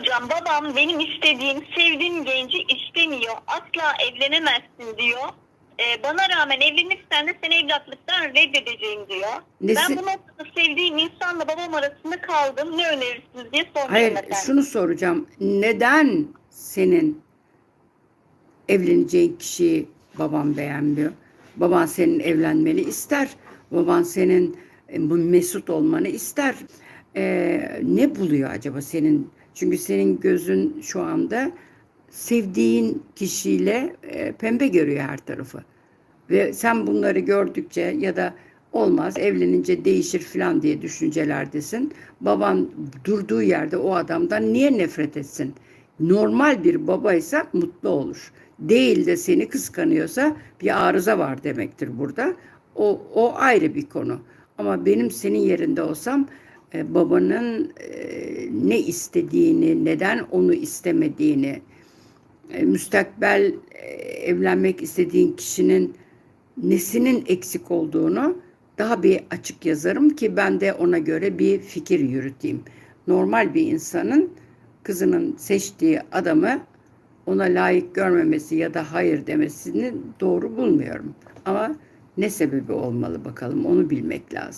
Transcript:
hocam babam benim istediğim, sevdiğim genci istemiyor. Asla evlenemezsin diyor. Ee, bana rağmen evlenirsen de seni evlatlıktan reddedeceğim diyor. Nesi- Ben bu noktada sevdiğim insanla babam arasında kaldım. Ne önerirsiniz diye soruyorum Hayır efendim. şunu soracağım. Neden senin evleneceğin kişiyi baban beğenmiyor? Baban senin evlenmeni ister. Baban senin bu mesut olmanı ister. Ee, ne buluyor acaba senin? Çünkü senin gözün şu anda sevdiğin kişiyle e, pembe görüyor her tarafı. Ve sen bunları gördükçe ya da olmaz evlenince değişir falan diye düşüncelerdesin. Baban durduğu yerde o adamdan niye nefret etsin? Normal bir babaysa mutlu olur. Değil de seni kıskanıyorsa bir arıza var demektir burada. O, o ayrı bir konu. Ama benim senin yerinde olsam e, babanın e, ne istediğini, neden onu istemediğini, e, müstakbel e, evlenmek istediğin kişinin nesinin eksik olduğunu daha bir açık yazarım ki ben de ona göre bir fikir yürüteyim. Normal bir insanın kızının seçtiği adamı ona layık görmemesi ya da hayır demesini doğru bulmuyorum. Ama ne sebebi olmalı bakalım onu bilmek lazım.